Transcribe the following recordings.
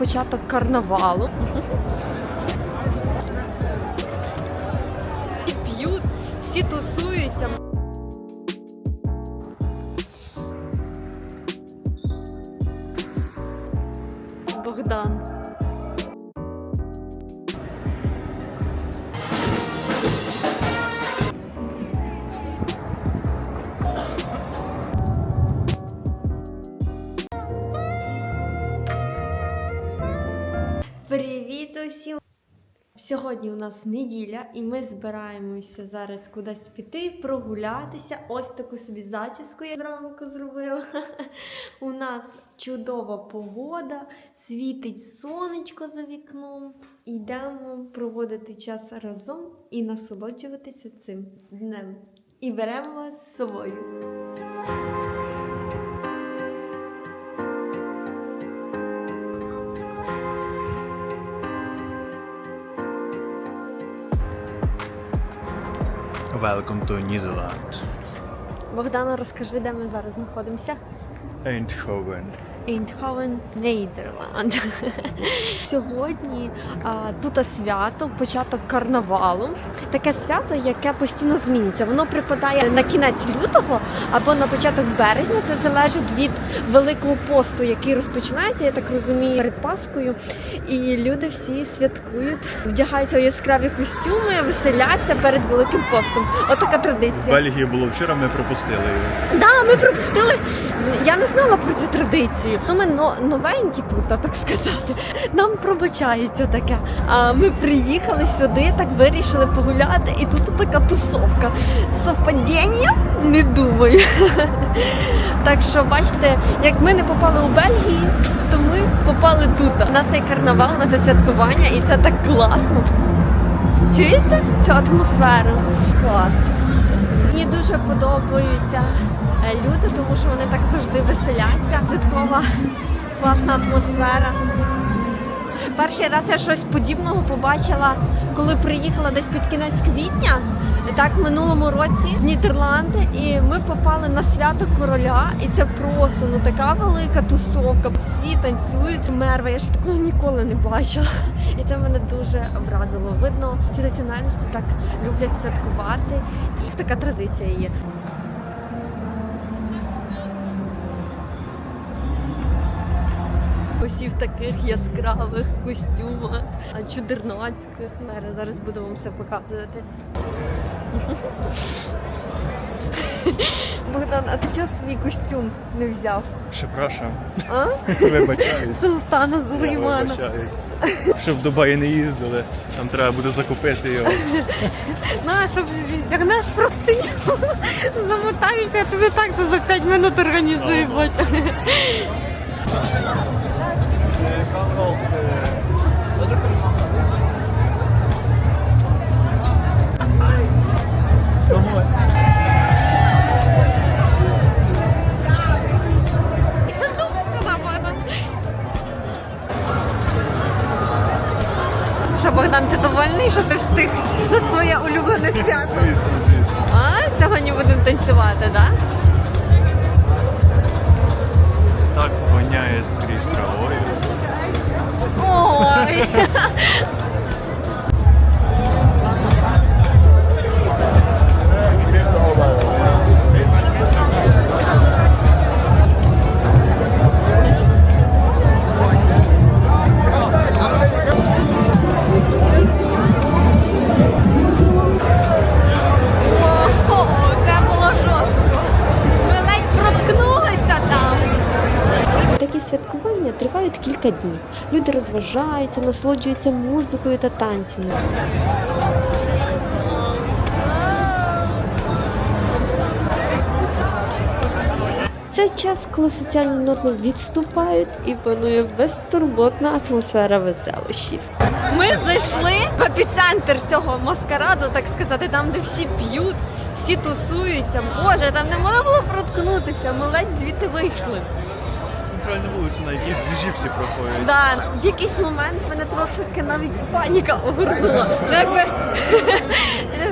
початок карнавалу. І п'ють, всі тусуються. Богдан. Сьогодні у нас неділя, і ми збираємося зараз кудись піти, прогулятися. Ось таку собі зачіску я зранку зробила. У нас чудова погода, світить сонечко за вікном. Йдемо проводити час разом і насолоджуватися цим днем. І беремо вас з собою. Welcome to New Zealand. Богдана, розкажи, де ми зараз знаходимося. Eindhoven. Eindhoven, Нідерланд. Сьогодні а, тут свято, початок карнавалу. Таке свято, яке постійно зміниться. Воно припадає на кінець лютого або на початок березня. Це залежить від великого посту, який розпочинається, я так розумію, перед Паскою. І люди всі святкують, вдягаються у яскраві костюми, веселяться перед великим постом. Отака В традиція. Бельгії було вчора, ми пропустили його. Да, ми пропустили. Я не знала про цю традицію. Ну, ми новенькі тут, а так сказати. Нам пробачається таке. А ми приїхали сюди, так вирішили погуляти, і тут така тусовка. Совпадіння? Не думаю. Так що, бачите, як ми не попали у Бельгії, то ми попали тут на цей карнавал, на це святкування, і це так класно. Чуєте цю атмосферу? Клас. Мені дуже подобаються люди, тому що вони так завжди веселяться. Святкова класна атмосфера. Перший раз я щось подібного побачила, коли приїхала десь під кінець квітня. Так, в минулому році в Нідерланди, і ми попали на свято короля, і це просто ну така велика тусовка. Всі танцюють мерва. Я ж такого ніколи не бачила. І це мене дуже вразило. Видно, ці національності так люблять святкувати, і така традиція є. Таких яскравих костюмах, чудернацьких. Зараз- буду вам все показувати. Богдан, а ти чого свій костюм не взяв? Прzepraszam. А? Вибачаюсь. Султана Зулеймана. вибачаюсь. Щоб в Дубаї не їздили, там треба буде закупити його. Наша вдягнеш простиню, замотаєшся, я тобі так це за 5 минут організую. Ага. Що, Богдан, ти довольний, що ти встиг на своє улюблене свято? Звісно, звісно. А, сьогодні будемо танцювати, так? Так воняє скрізь травою. โอ้ย розважаються, насолоджуються музикою та танцями. Це час, коли соціальні норми відступають і панує безтурботна атмосфера веселощів. Ми зайшли в епіцентр цього маскараду, так сказати, там, де всі п'ють, всі тусуються. Боже, там не можна було проткнутися. Ми ледь звідти вийшли. Центральна вулиця, на якій двіжі всі проходять. Да, в якийсь момент мене трошки навіть паніка огорнула. Ну, якби,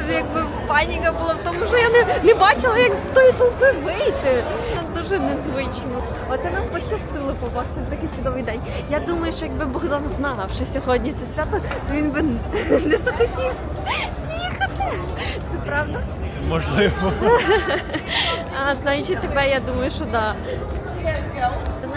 якби паніка була в тому, що я не, не бачила, як з тої толпи вийти. Дуже незвично. Оце нам пощастило побачити такий чудовий день. Я думаю, що якби Богдан знав, що сьогодні це свято, то він би не захотів їхати. Це правда? Можливо. А знаючи тебе, я думаю, що да.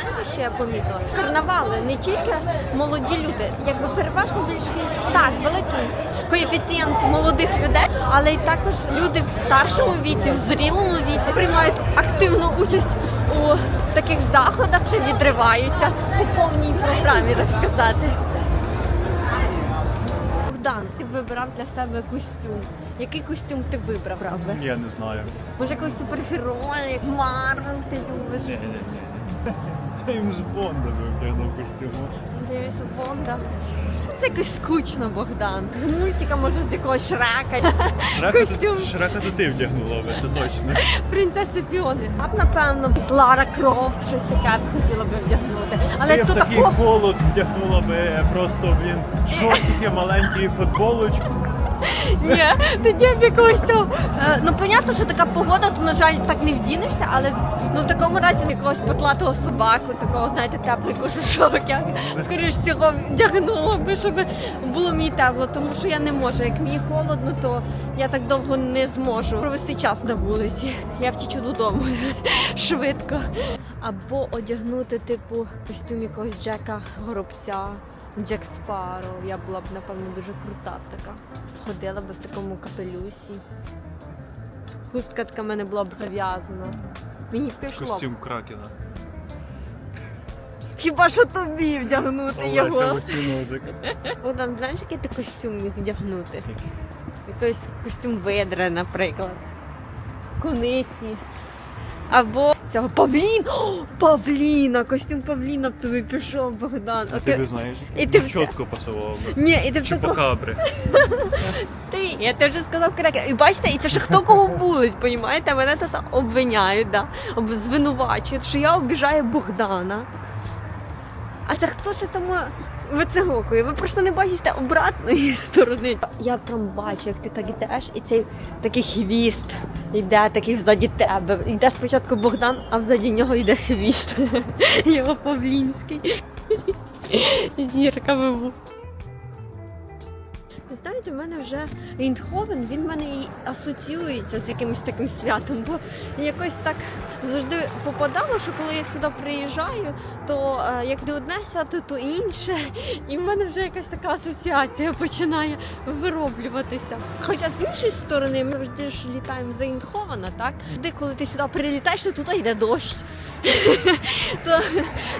Знаєш, що я помітила? Карнавали не тільки молоді люди, якби переважно більшість так, великий коефіцієнт молодих людей, але й також люди в старшому віці, в зрілому віці приймають активну участь у таких заходах, що відриваються по повній програмі, так сказати. Богдан, ти б вибирав для себе костюм. Який костюм ти вибрав, правда? Я не знаю. Може якогось супергероя, як Марвел ти любиш? Ні, ні, ні. Джеймс Бонда би вдягнув костюму. Джеймса Бонда. Це якось скучно, Богдан. З мультика, може, з якогось Шрека. Шрека Костюм. то, Шрека то ти вдягнула би, це точно. Принцеси Фіони. А б, напевно, Лара Крофт, щось таке б хотіла би вдягнути. Але ти тут в такий такого. холод вдягнула би просто, блін, шортики, маленькі футболочку. Ні, тоді б якогось цього. Е, Ну, понятно, що така погода, то, на жаль, так не вдінешся, але ну, в такому разі якогось потлатого собаку, такого, знаєте, теплий кожушок. Я скоріш всього вдягнула би, щоб було мені тепло, тому що я не можу. Як мені холодно, то я так довго не зможу провести час на вулиці. Я втічу додому швидко. Або одягнути, типу, костюм якогось Джека Горобця. Джек Спарроу. Я була б, напевно, дуже крута б така. Ходила би в такому капелюсі. Хустка така в мене була б зав'язана. Мені пішло. б. Костюм Кракена. Хіба що тобі вдягнути Олеся його? Богдан, знаєш, який ти костюм міг вдягнути? Якийсь костюм видри, наприклад. Кониці. Або цього Павлін! О, Павліна! Костюм Павліна б тобі пішов, Богдан. А ти знаєш? і ти в- чітко пасував би. Ні, і ти в такому... Чупакабри. Ти, я ти вже сказав крекер. І бачите, і це ще хто кого булить, понімаєте? Мене тут обвиняють, да. об- звинувачують, що я обіжаю Богдана. А це хто ще тому вицегокує? Ви просто не бачите обратної сторони. Я прям бачу, як ти так йдеш, і цей такий хвіст йде такий взаді тебе. Йде спочатку Богдан, а взаді нього йде хвіст. Його Павлінський. Зірка вибух. Ви знаєте, в мене вже Ріндховен, він в мене і асоціюється з якимось таким святом, бо якось так завжди попадало, що коли я сюди приїжджаю, то е, як не одне свято, то інше. І в мене вже якась така асоціація починає вироблюватися. Хоча з іншої сторони, ми завжди ж літаємо за Індховена, так? Де коли ти сюди прилітаєш, то тут йде дощ. То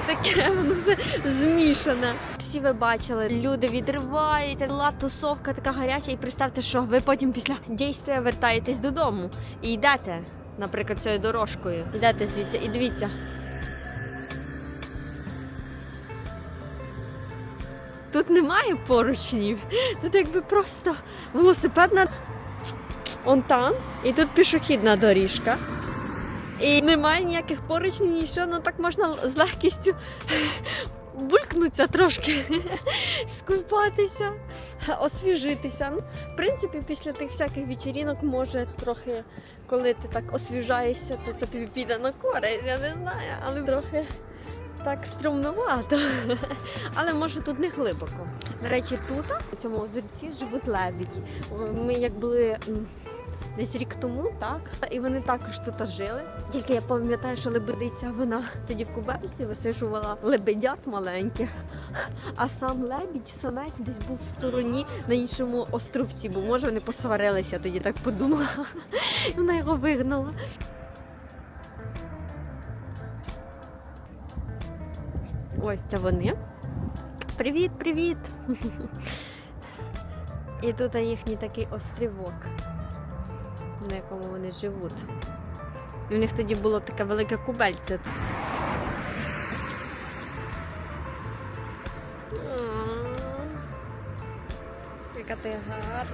таке воно все змішане. Всі ви бачили, люди відриваються, була тусовка така гаряча, і представте, що ви потім після дійства вертаєтесь додому і йдете, наприклад, цією дорожкою. Йдете звідси і дивіться. Тут немає поручнів, тут якби просто велосипедна он там, і тут пішохідна доріжка. І немає ніяких поручнів, нічого, ну так можна з легкістю булькнуться трошки, скупатися, освіжитися. Ну, в принципі, після тих всяких вечірінок може трохи, коли ти так освіжаєшся, то це тобі піде на користь, я не знаю, але трохи так струмновато. Але може тут не глибоко. До речі, тут, у цьому озерці, живуть лебеді. О, Ми як були. Десь рік тому, так, і вони також тут жили. Тільки я пам'ятаю, що лебедиця вона тоді в кубельці висижувала лебедят маленьких, а сам лебідь, самець десь був в стороні на іншому островці, бо може вони посварилися, тоді так подумала. І вона його вигнала. Ось це вони. Привіт, привіт! І тут їхній такий острівок, на якому вони живуть. І в них тоді було таке велике кубельце. Яка ти гарна.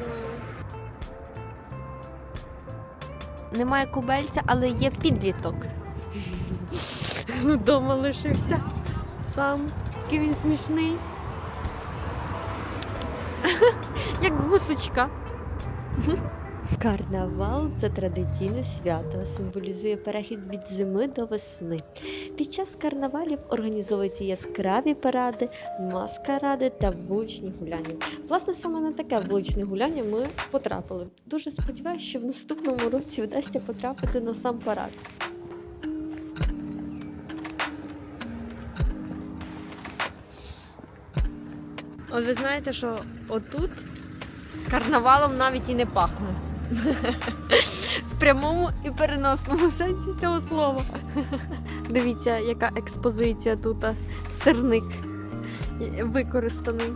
Немає кубельця, але є підліток. Вдома лишився сам. Який він смішний. Як гусочка. Карнавал це традиційне свято, символізує перехід від зими до весни. Під час карнавалів організовуються яскраві паради, маскаради та вуличні гуляння. Власне, саме на таке вуличне гуляння ми потрапили. Дуже сподіваюся, що в наступному році вдасться потрапити на сам парад. От ви знаєте, що отут карнавалом навіть і не пахне. В прямому і переносному сенсі цього слова. Дивіться, яка експозиція тут, сирник використаний.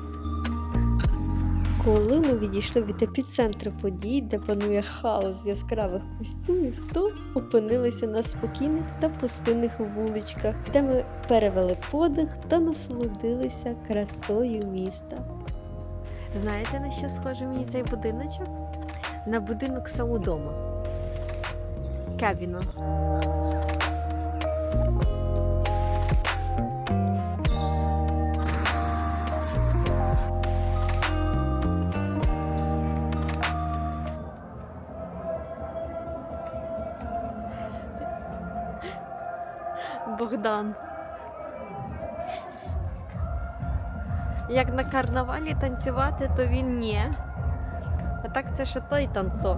Коли ми відійшли від епіцентру подій, де панує хаос яскравих костюмів, то опинилися на спокійних та пустинних вуличках, де ми перевели подих та насолодилися красою міста. Знаєте, на що схожий мені цей будиночок? На будинок самодома. Кевіна. Богдан. Як на карнавалі танцювати, то він ні. Так це ще той танцор.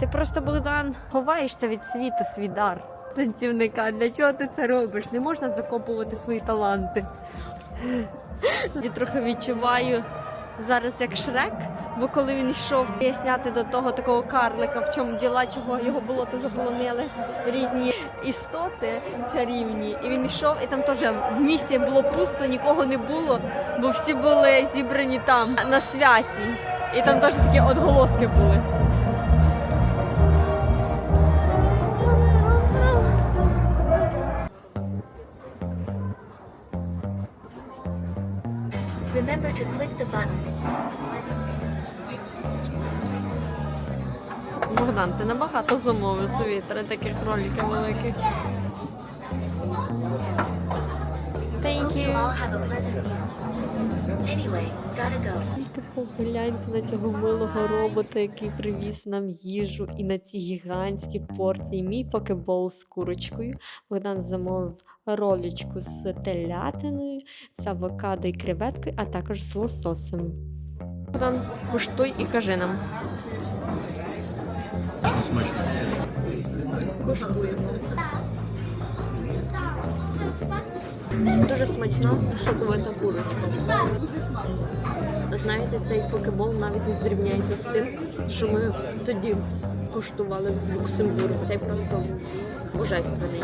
Ти просто, Богдан, ховаєшся від світу свій дар танцівника. Для чого ти це робиш? Не можна закопувати свої таланти. Я трохи відчуваю зараз як шрек, бо коли він йшов поясняти до того такого карлика, в чому діла, чого його було, то заполонили різні істоти чарівні. І він йшов, і там теж в місті було пусто, нікого не було, бо всі були зібрані там на святі. І там теж такі отголоски були. Remember to click the button. Богдан, ти набагато замовив собі три таких роликів великих. Тільки погляньте на цього милого робота, який привіз нам їжу, і на ці гігантські порції. Мій покебол з курочкою. Богдан замовив ролічку з телятиною, з авокадо і креветкою, а також з лососем. Богдан, куштуй і кажи нам. Смачно. Куштуємо. Дуже смачна соковита курочка. Знаєте, цей покебол навіть не зрівняється з тим, що ми тоді куштували в Люксембургу. Цей просто божественний.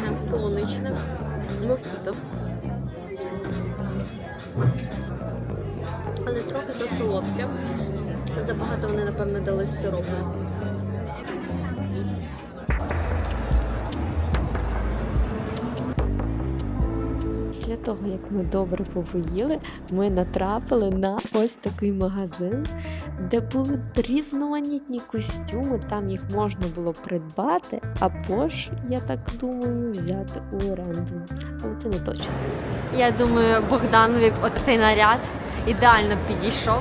Це полуничне, мохіто. Але трохи засолодке. Забагато вони, напевно, дали сиропу. Після того, як ми добре повоїли, ми натрапили на ось такий магазин, де були різноманітні костюми, там їх можна було придбати, або ж, я так думаю, взяти у оренду. Але це не точно. Я думаю, Богданові от цей наряд ідеально підійшов.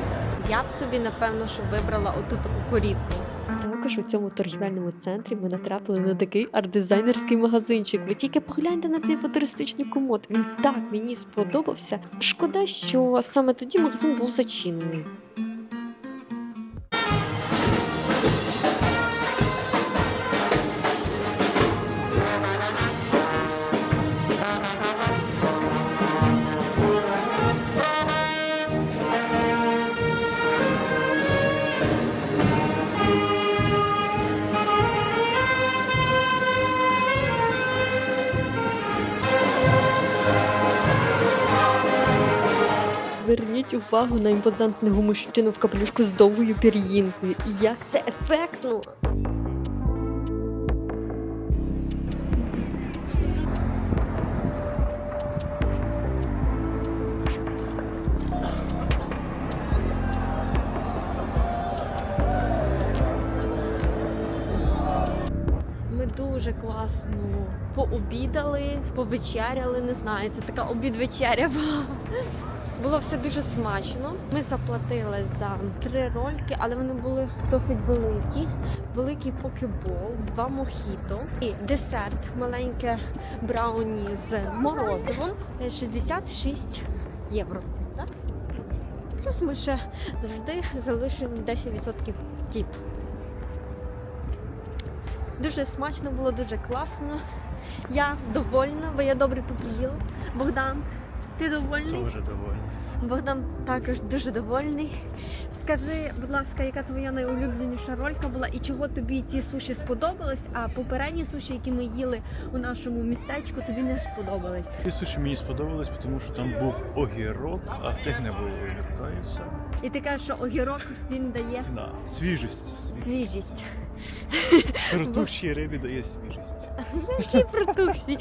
Я б собі, напевно, що вибрала оту таку корівку. Також у цьому торгівельному центрі ми натрапили на такий арт-дизайнерський магазинчик. Ви тільки погляньте на цей футуристичний комод. Він так мені сподобався. Шкода, що саме тоді магазин був зачинений. Увагу на імпозантного мужчину в капелюшку з довгою пір'їнкою. І як це ефектно! Дуже класно пообідали, повечеряли, не знаю, це така обід-вечеря була. Було все дуже смачно. Ми заплатили за три рольки, але вони були досить великі. Великий покебол, два мохіто і десерт, маленьке брауні з морозивом е, 66 євро. Плюс ми ще завжди залишимо 10% тіп. Дуже смачно було, дуже класно. Я довольна, бо я добре попоїла. Богдан, ти довольний? Дуже доволі. Богдан також дуже довольний. Скажи, будь ласка, яка твоя найулюбленіша ролька була і чого тобі ці суші сподобались, а попередні суші, які ми їли у нашому містечку, тобі не сподобались? Ті суші мені сподобались, тому що там був огірок, а в тих не було огірка і все. І ти кажеш, що огірок він дає Да. Свіжість. Свіжість. свіжість. Рибі дає свіжість. Який протушний.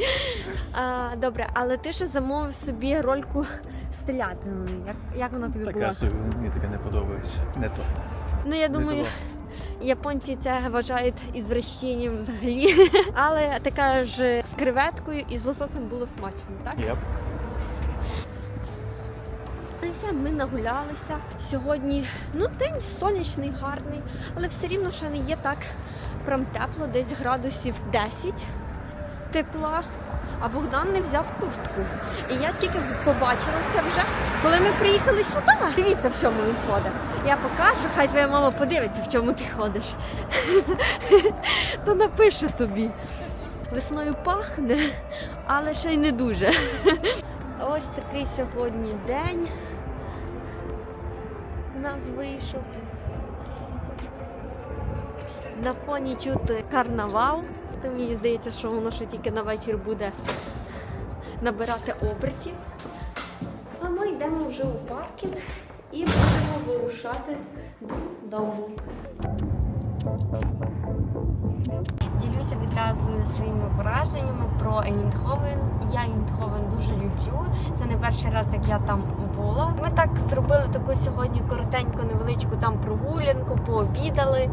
Добре, але ти ще замовив собі рольку з телятиною. Як, як вона тобі була? Таке собі, мені таке не подобається. Не то. Ну я думаю, японці це вважають ізвращенням взагалі. Але така ж з креветкою і з лососем було смачно, так? Єп. Ну і все, ми нагулялися. Сьогодні ну день сонячний, гарний, але все рівно ще не є так прям тепло, десь градусів 10 тепла. А Богдан не взяв куртку. І я тільки побачила це вже, коли ми приїхали сюди. Дивіться, в чому він ходить. Я покажу, хай твоя мама подивиться, в чому ти ходиш. То напише тобі. Весною пахне, але ще й не дуже. Ось такий сьогодні день у нас вийшов. На фоні чути карнавал. То мені здається, що воно ще тільки на вечір буде набирати обертів. А ми йдемо вже у паркінг і будемо вирушати додому. Ділюся відразу своїми враженнями про Ейнховен. Я Ейнховен дуже люблю. Це не перший раз, як я там була. Ми так зробили таку сьогодні коротеньку, невеличку там прогулянку, пообідали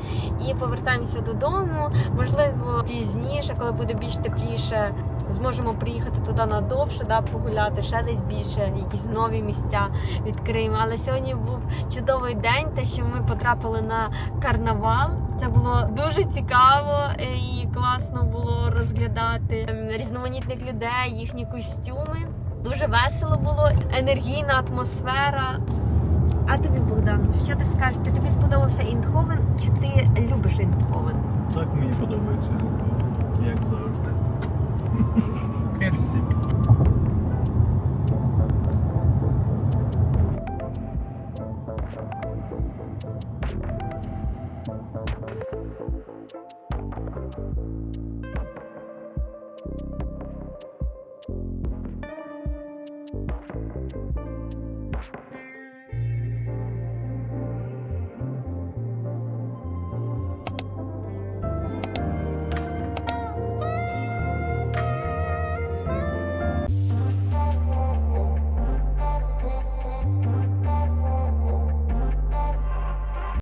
і повертаємося додому. Можливо, пізніше, коли буде більш тепліше, зможемо приїхати туди надовше, да, погуляти, ще десь більше, якісь нові місця відкриємо. Але сьогодні був чудовий день, те, що ми потрапили на карнавал. Це було дуже цікаво е, і класно було розглядати ем, різноманітних людей, їхні костюми. Дуже весело було, енергійна атмосфера. А тобі, Богдан, що ти скажеш? Ти тобі сподобався Індховен чи ти любиш Індховен? Так мені подобається. Як завжди. Персик.